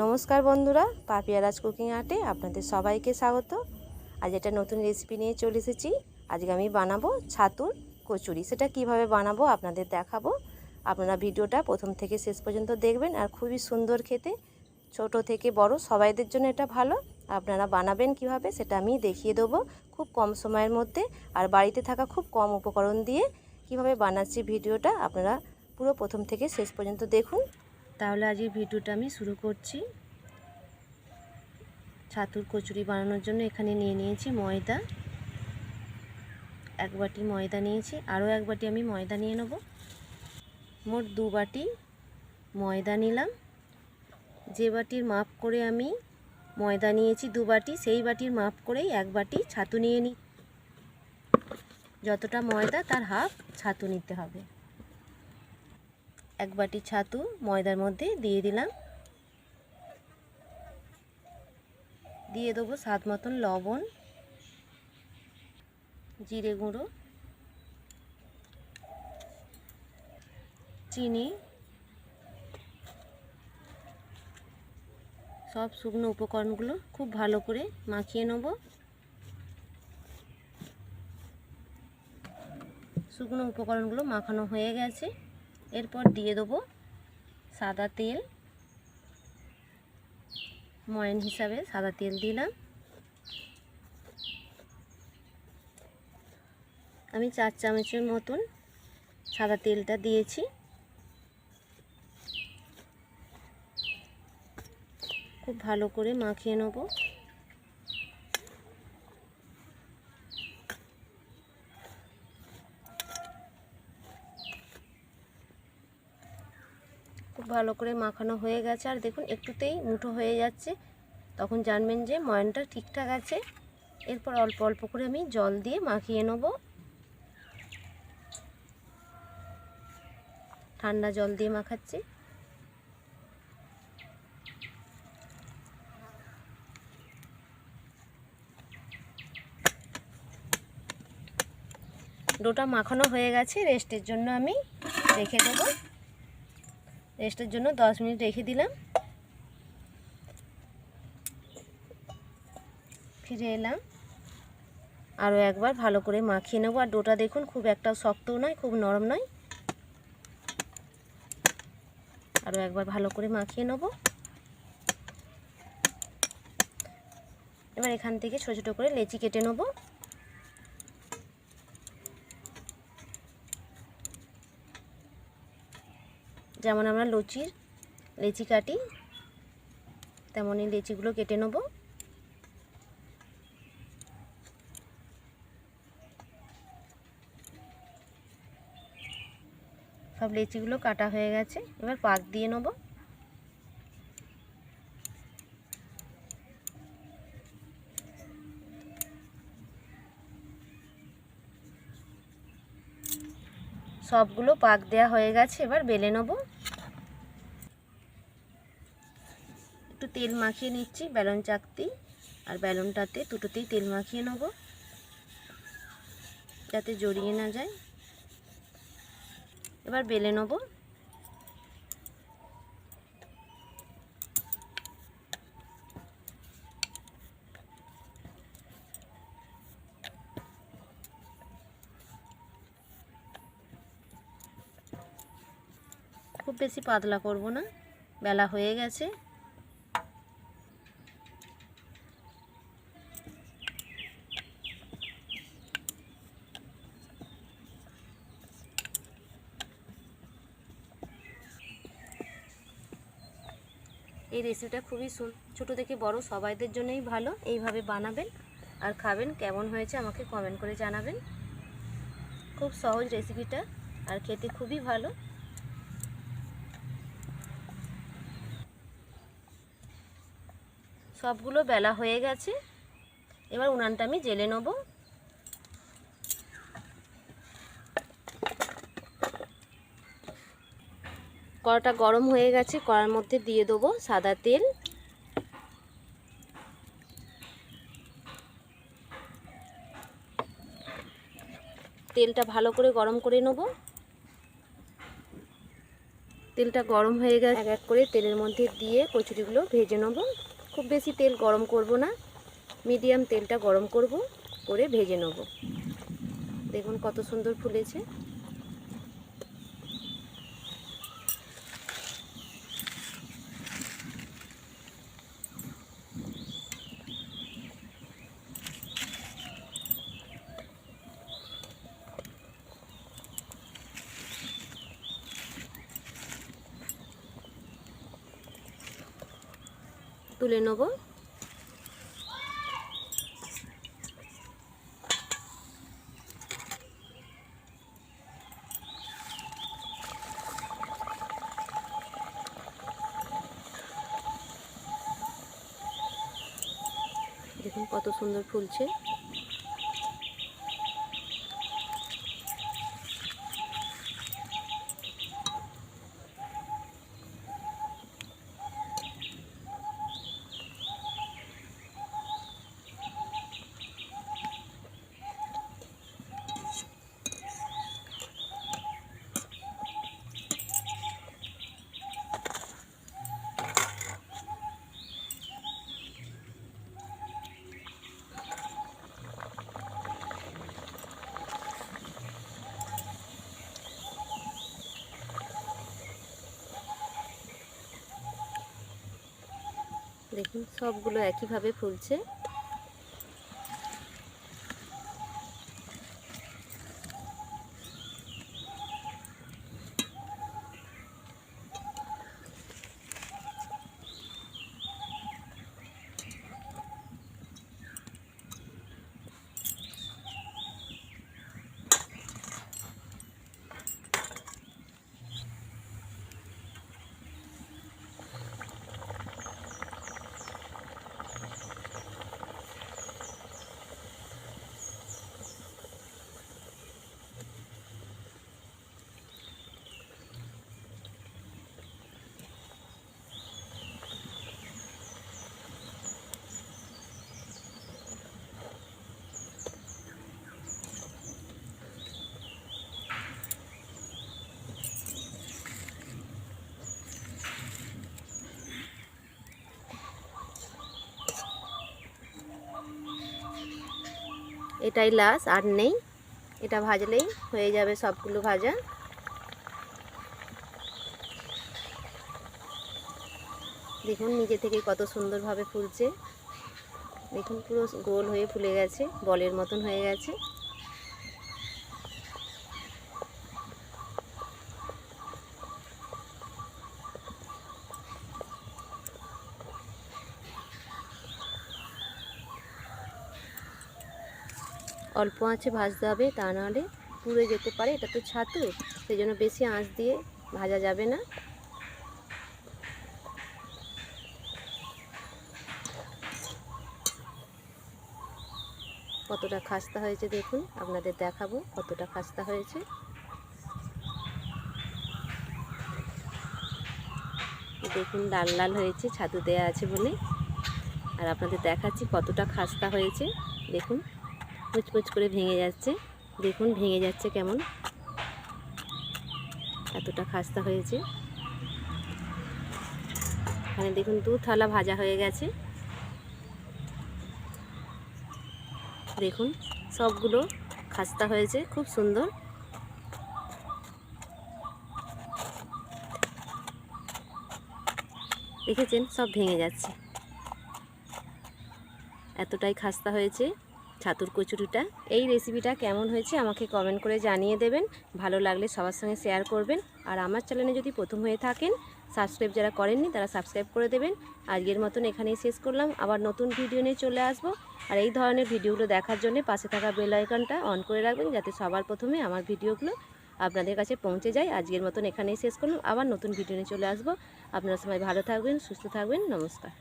নমস্কার বন্ধুরা, পাপিয়া রাজ কুকিং আর্টে আপনাদের সবাইকে স্বাগত। আজ একটা নতুন রেসিপি নিয়ে চলে এসেছি। আজকে আমি বানাবো ছাতুর কচুরি। সেটা কীভাবে বানাবো আপনাদের দেখাবো। আপনারা ভিডিওটা প্রথম থেকে শেষ পর্যন্ত দেখবেন আর খুবই সুন্দর খেতে। ছোট থেকে বড়, সবাইদের জন্য এটা ভালো। আপনারা বানাবেন কীভাবে সেটা আমি দেখিয়ে দেবো খুব কম সময়ের মধ্যে আর বাড়িতে থাকা খুব কম উপকরণ দিয়ে। কীভাবে বানাচ্ছি ভিডিওটা আপনারা পুরো প্রথম থেকে শেষ পর্যন্ত দেখুন। তাহলে আজকে ভিডিওটা আমি শুরু করছি। ছাতুর কচুরি বানানোর জন্য এখানে নিয়ে নিয়েছি ময়দা। এক বাটি ময়দা নিয়েছি, আরও এক বাটি আমি ময়দা নিয়ে নেব। মোট দু বাটি ময়দা নিলাম। যে বাটির মাপ করে আমি ময়দা নিয়েছি দু বাটি, সেই বাটির মাপ করেই এক বাটি ছাতু নিয়ে নিই যতটা ময়দা, তার হাফ ছাতু নিতে হবে। এক বাটি ছাতু ময়দার মধ্যে দিয়ে দিলাম। দিয়ে দেবো স্বাদ মতন লবণ, জিরে গুঁড়ো, চিনি, সব শুকনো উপকরণগুলো খুব ভালো করে মাখিয়ে নেব। শুকনো উপকরণগুলো মাখানো হয়ে গেছে। এরপর দিয়ে দেবো সাদা তেল, ময়ন হিসাবে সাদা তেল দিলাম। আমি চার চামচের মতন সাদা তেলটা দিয়েছি। খুব ভালো করে মাখিয়ে নেব। ভালো করে মাখানো হয়ে গেছে। আর দেখুন, একটুতেই মুঠো হয়ে যাচ্ছে। তখন জানবেন যে ময়নটা ঠিকঠাক আছে। এরপর অল্প অল্প করে আমি জল দিয়ে মাখিয়ে নেব। ঠান্ডা জল দিয়ে মাখাচ্ছি। ডোটা মাখানো হয়ে গেছে। রেস্টের জন্য আমি রেখে দেবো। রেস্টের জন্য দশ মিনিট রেখে দিলাম। ফিরে এলাম। আরও একবার ভালো করে মাখিয়ে নেব। আর ডোটা দেখুন, খুব একটা শক্তও নয়, খুব নরম নয়। আরও একবার ভালো করে মাখিয়ে নেব। এবার এখান থেকে ছোটো ছোটো করে লেচি কেটে নেব। যেমন আমরা লুচির লেচি কাটি, তেমনই লেচিগুলো কেটে নেব। সব লেচিগুলো কাটা হয়ে গেছে, এবার পাক দিয়ে নেব। সবগুলো পাক দেয়া হয়ে গেছে, এবার বেলে নেব একটু তেল মাখিয়ে নিচ্ছি, ব্যালন চাকতি আর ব্যালনটাতে দুটোতেই তেল মাখিয়ে নেব, যাতে জড়িয়ে না যায়। এবার বেলে নেব। খুব বেশি পাতলা করব না, বেলা হয়ে গেছে। এই রেসিপিটা খুবই ছোটো থেকে বড় সবাইদের জন্যই ভালো। এইভাবে বানাবেন আর খাবেন, কেমন হয়েছে আমাকে কমেন্ট করে জানাবেন। খুব সহজ রেসিপিটা আর খেতে খুবই ভালো। সবগুলো বেলা হয়ে গেছে। এবার উনানটা আমি জেলে নেব। কড়াটা গরম হয়ে গেছে, কড়ার মধ্যে দিয়ে দেবো সাদা তেল। তেলটা ভালো করে গরম করে নেব। তেলটা গরম হয়ে গেছে। এক এক করে তেলের মধ্যে দিয়ে কচুরিগুলো ভেজে নেব। খুব বেশি তেল গরম করব না, মিডিয়াম তেলটা গরম করব, করে ভেজে নেব। দেখুন কত সুন্দর ফুলেছে। তুলে নেব। দেখুন কত সুন্দর ফুলছে। দেখুন সবগুলো একইভাবে ফুলছে। এটাই লাশ আর নেই। এটা ভাজলেই হয়ে যাবে সবগুলো ভাজা। দেখুন নিজে থেকে কত সুন্দরভাবে ফুলছে। দেখুন পুরো গোল হয়ে ফুলে গেছে, বলের মতন হয়ে গেছে। অল্প আঁচে ভাজতে হবে, তা নাহলে পুড়ে যেতে পারে। এটা তো ছাতু, সেই জন্য বেশি আঁচ দিয়ে ভাজা যাবে না। কতটা খাস্তা হয়েছে দেখুন, আপনাদের দেখাবো কতটা খাস্তা হয়েছে। দেখুন, লাল লাল হয়েছে, ছাতু দেয়া আছে বলে। আর আপনাদের দেখাচ্ছি কতটা খাস্তা হয়েছে, দেখুন। পুচপুচ করে ভেঙে যাচ্ছে। দেখুন, ভেঙে যাচ্ছে কেমন। এতটা খাস্তা হয়েছে। এখানে দেখুন, দু থালা ভাজা হয়ে গেছে। দেখুন, সবগুলো খাস্তা হয়েছে, খুব সুন্দর। দেখেছেন, সব ভেঙে যাচ্ছে। এতটাই খাস্তা হয়েছে। ছাতুর কচুরিটা। এই রেসিপিটা কেমন হয়েছে আমাকে কমেন্ট করে জানিয়ে দেবেন। ভালো লাগলে সবার সঙ্গে শেয়ার করবেন। আর আমার চ্যানেলে যদি প্রথম হয়ে থাকেন সাবস্ক্রাইব যারা করেননি তারা সাবস্ক্রাইব করে দেবেন। আজকের মতন এখানেই শেষ করলাম। আবার নতুন ভিডিও নিয়ে চলে আসব। আর এই ধরনের ভিডিওগুলো দেখার জন্য পাশে থাকা বেল আইকনটা অন করে রাখবেন যাতে সবার প্রথমে আমার ভিডিওগুলো আপনাদের কাছে পৌঁছে যায়। আজকের মতন এখানেই শেষ করলাম। আবার নতুন ভিডিও নিয়ে চলে আসব। আপনারা সবাই ভালো থাকবেন, সুস্থ থাকবেন। নমস্কার।